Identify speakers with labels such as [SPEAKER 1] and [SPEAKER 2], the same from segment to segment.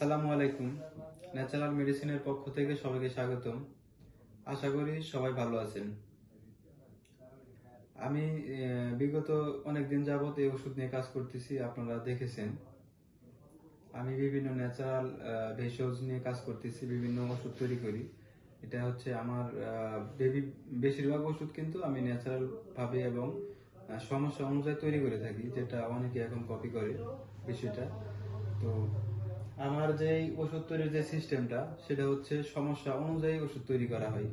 [SPEAKER 1] আসসালামু আলাইকুম। ন্যাচারাল মেডিসিনের পক্ষ থেকে সবাইকে স্বাগতম। আশা করি সবাই ভালো আছেন। আমি বিগত অনেক দিন যাবত এই ওষুধ নিয়ে কাজ করতেছি, আপনারা দেখেছেন। আমি বিভিন্ন ন্যাচারাল ভেষজ নিয়ে কাজ করতেছি, বিভিন্ন ওষুধ তৈরি করি। এটা হচ্ছে আমার বেবি, বেশিরভাগ ওষুধ কিন্তু আমি ন্যাচারাল ভাবে এবং সমস্যা অনুযায়ী তৈরি করে থাকি, যেটা অনেকে এখন কপি করে বিষয়টা। তো আমার যে ওষুধ তৈরির যে সিস্টেমটা সেটা হচ্ছে সমস্যা অনুযায়ী ওষুধ তৈরি করা হয়।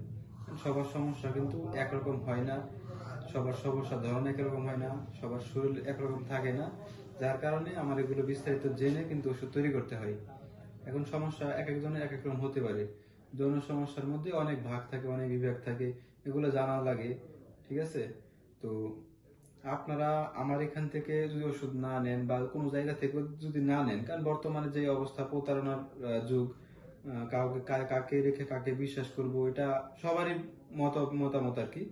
[SPEAKER 1] সবার সমস্যা কিন্তু একরকম হয় না, সবার সমস্যা ধরন একরকম হয় না, সবার শরীর একরকম থাকে না। যার কারণে আমার এগুলো বিস্তারিত জেনে কিন্তু ওষুধ তৈরি করতে হয়। এখন সমস্যা এক একজনের এক এক রকম হতে পারে। যৌন সমস্যার মধ্যে অনেক ভাগ থাকে, অনেক বিভাগ থাকে, এগুলো জানা লাগে, ঠিক আছে? তো আপনারা আমার এখান থেকে যদি ওষুধ না নেন বা কোনো জায়গা থেকে যদি না নেন, কারণ বর্তমানে যে অবস্থা প্রতারণার যুগ কাউকে কাকে রেখে কাকে বিশ্বাস করব, এটা সবারই মত, মতামত আর কি।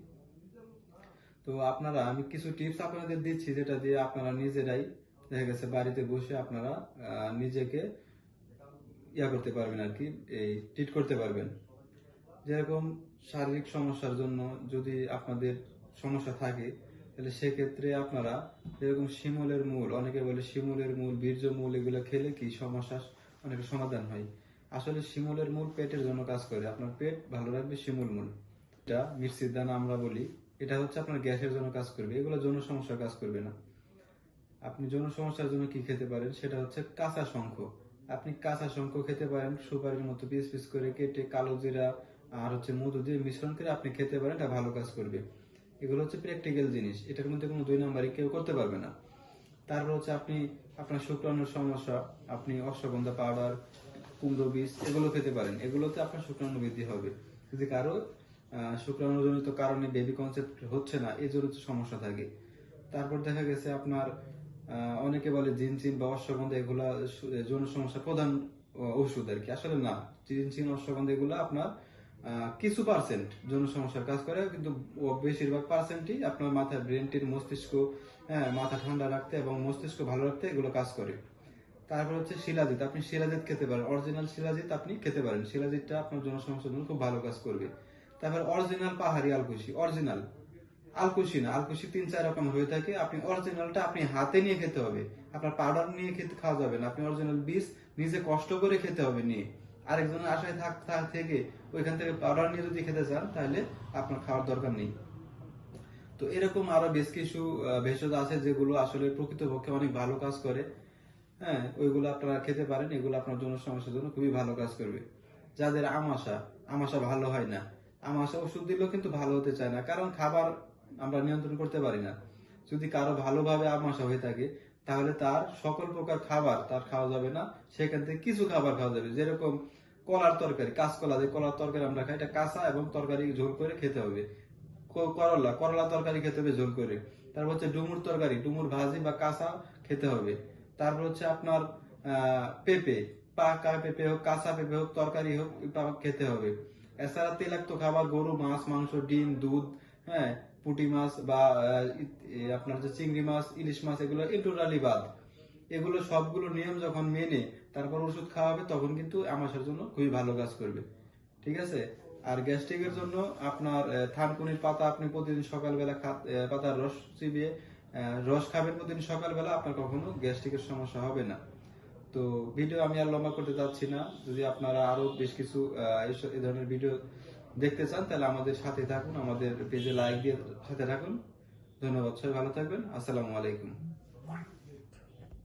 [SPEAKER 1] তো আপনারা, আমি কিছু টিপস আপনাদের দিচ্ছি, যেটা দিয়ে আপনারা নিজেরাই দেখা গেছে বাড়িতে বসে আপনারা নিজেকে ইয়া করতে পারবেন আর কি, এই ট্রিট করতে পারবেন। যেরকম শারীরিক সমস্যার জন্য যদি আপনাদের সমস্যা থাকে তাহলে সেক্ষেত্রে আপনারা যেরকম শিমুলের মূল, অনেকে বলে শিমুলের মূল, বীর্য মূল, এগুলো খেলে কি সমস্যা অনেক সমাধান হয়? আসলে শিমুলের মূল পেটের জন্য কাজ করে। আপনার পেট ভালো রাখবে শিমুল মূল। এটা মির্চির দানা আমরা বলি। এটা হচ্ছে আপনার গ্যাসের জন্য কাজ করবে। এগুলো যৌন সমস্যার কাজ করবে না। আপনি যৌন সমস্যার জন্য কি খেতে পারেন? সেটা হচ্ছে কাঁচা শঙ্খ। আপনি কাঁচা শঙ্খ খেতে পারেন, সুপারির মতো পিস পিস করে কেটে কালো জিরা আর হচ্ছে মধু দিয়ে মিশ্রণ করে আপনি খেতে পারেন, এটা ভালো কাজ করবে। এগুলো হচ্ছে প্র্যাকটিক্যাল জিনিস। এটার মধ্যে কোনো দুই নাম্বারই কেউ করতে পারবে না। তারপর হচ্ছে আপনি, আপনার শুক্রাণুর সমস্যা, আপনি অশ্বগন্ধা পাউডার কুমড়ো বীজ, এগুলো খেতে পারেন। এগুলোতে আপনার শুক্রাণু বৃদ্ধি হবে। যদি কারও শুক্রাণুজনিত কারণে বেবি কনসেপ্ট হচ্ছে না এই জনিত সমস্যা থাকে। তারপর দেখা গেছে আপনার অনেকে বলে জিনচিন বা অশ্বগন্ধা এগুলা যৌন সমস্যার প্রধান ওষুধ আর কি। আসলে না। জিনচিন, অশ্বগন্ধা এগুলো আপনার কিছু পার্সেন্ট যৌন সমস্যার কাজ করে, কিন্তু বেশিরভাগ পার্সেন্টই আপনার মাথার ব্রেনটির মস্তিষ্ক হ্যাঁ মাথা ঠান্ডা রাখতে এবং মস্তিষ্ক ভালো রাখতে এগুলো কাজ করে। তারপর হচ্ছে শিলাজিৎ, আপনি শিলাজিৎ খেতে পারেন। অরিজিনাল শিলাজিৎ আপনি খেতে পারেন। শিলাজিৎটা আপনার জন্য সমস্যার জন্য খুব ভালো কাজ করবে। তারপর অরিজিনাল পাহাড়ি আলকুশি অরিজিনাল আলকুশি না, আলকুশি তিন, চার রকম হয়ে থাকে। আপনি অরিজিনালটা আপনি হাতে নিয়ে খেতে হবে। আপনার পাউডার নিয়ে খেতে, খাওয়া যাবে না। আপনি অরিজিনাল বীজ নিজে কষ্ট করে খেতে হবে নিয়ে। আরেকজনের আশায় থাক থাক ওইখান থেকে পাউডার নিয়ে যদি খেতে চান, তাহলে আপনার খাওয়ার দরকার নেই। তো এরকম আরও বেশ কিছু ভেষজ আছে যেগুলো আসলে প্রকৃতপক্ষে অনেক ভালো কাজ করে। হ্যাঁ ওইগুলো আপনারা খেতে পারেন, এগুলো আপনার জন্য সমস্যার জন্য খুবই ভালো কাজ করবে। যাদের আমাশা আমাশা ভালো হয় না। আমাশা ওষুধ দিলেও কিন্তু ভালো হতে চায় না, কারণ খাবার আমরা নিয়ন্ত্রণ করতে পারি না। যদি কারও ভালোভাবে আমাশা হয়ে থাকে তাহলে তার সকল প্রকার খাবার তার খাওয়া যাবে না। সেখান থেকে কিছু খাবার খাওয়া যাবে। যেরকম কলার তরকারি, কাঁচকলা, যে কলার তরকারি আমরা খাই, এটা কাঁচা এবং তরকারি ঝোল করে খেতে হবে। করলা করলা তরকারি খেতে হবে ঝোল করে। তারপর হচ্ছে ডুমুর তরকারি, ডুমুর ভাজি বা কাঁচা খেতে হবে। তারপর হচ্ছে আপনার পেঁপে, পাকা পেঁপে হোক, কাঁচা পেঁপে হোক, তরকারি হোক খেতে হবে। এছাড়া তেলাক্ত খাবার, গরু, মাছ, মাংস, ডিম, দুধ হ্যাঁ পুঁটি মাছ বা আপনার যে চিংড়ি মাছ, ইলিশ মাছ, এগুলো ইন্টোরালি বাদ। এগুলো সবগুলো নিয়ম যখন মেনে তারপর ওষুধ খাওয়াবে, তখন কিন্তু আমাশার জন্য খুবই ভালো কাজ করবে। ঠিক আছে? আর গ্যাস্ট্রিকের জন্য আপনার থানকুনির পাতা আপনি প্রতিদিন সকালবেলা পাতার রস চিবিয়ে রস খাবেন প্রতিদিন সকালবেলা, আপনার কখনো গ্যাস্ট্রিকের সমস্যা হবে না। তো ভিডিও আমি আর লম্বা করতে যাচ্ছি না। যদি আপনারা আরও বেশ কিছু এই ধরনের ভিডিও দেখতে চান, তাহলে আমাদের সাথে থাকুন, আমাদের পেজে লাইক দিয়ে সাথে থাকুন। ধন্যবাদ, সবাই ভালো থাকবেন। আসসালামু আলাইকুম।